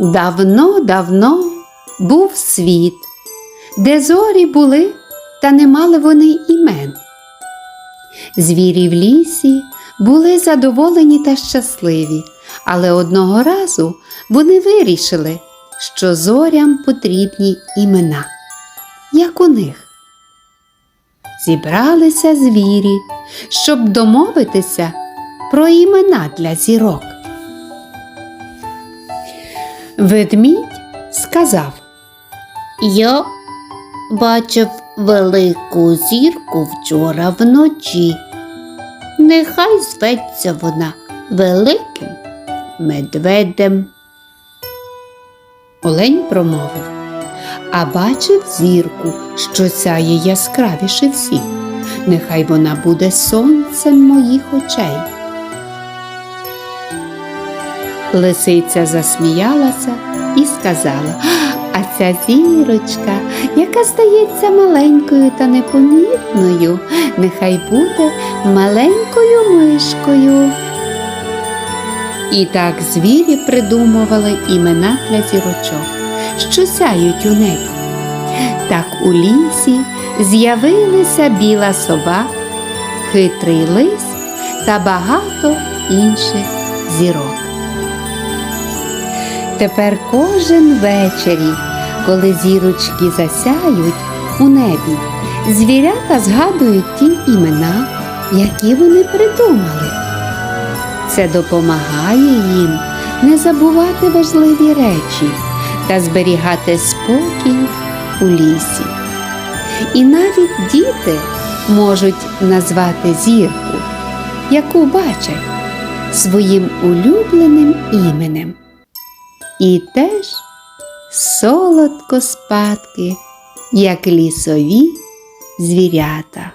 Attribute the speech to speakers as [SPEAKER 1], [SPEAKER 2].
[SPEAKER 1] Давно-давно був світ, де зорі були, та не мали вони імен. Звірі в лісі були задоволені та щасливі, але одного разу вони вирішили, що зорям потрібні імена, як у них. Зібралися звірі, щоб домовитися про імена для зірок. Ведмідь сказав
[SPEAKER 2] Я бачив велику зірку вчора вночі. Нехай зветься вона великим медведем.
[SPEAKER 1] Олень промовив, а бачив зірку, що сяє яскравіше всіх. Нехай вона буде сонцем моїх очей. Лисиця засміялася і сказала, а ця зірочка, яка здається маленькою та непомітною, нехай буде маленькою мишкою. І так звірі придумували імена для зірочок, що сяють у небі. Так у лісі з'явилися біла сова, хитрий лис та багато інших зірок. Тепер кожен вечері, коли зірочки засяють у небі, звірята згадують ті імена, які вони придумали. Це допомагає їм не забувати важливі речі та зберігати спокій у лісі. І навіть діти можуть назвати зірку, яку бачать своїм улюбленим іменем. І теж солодко спадки, як лісові звірята.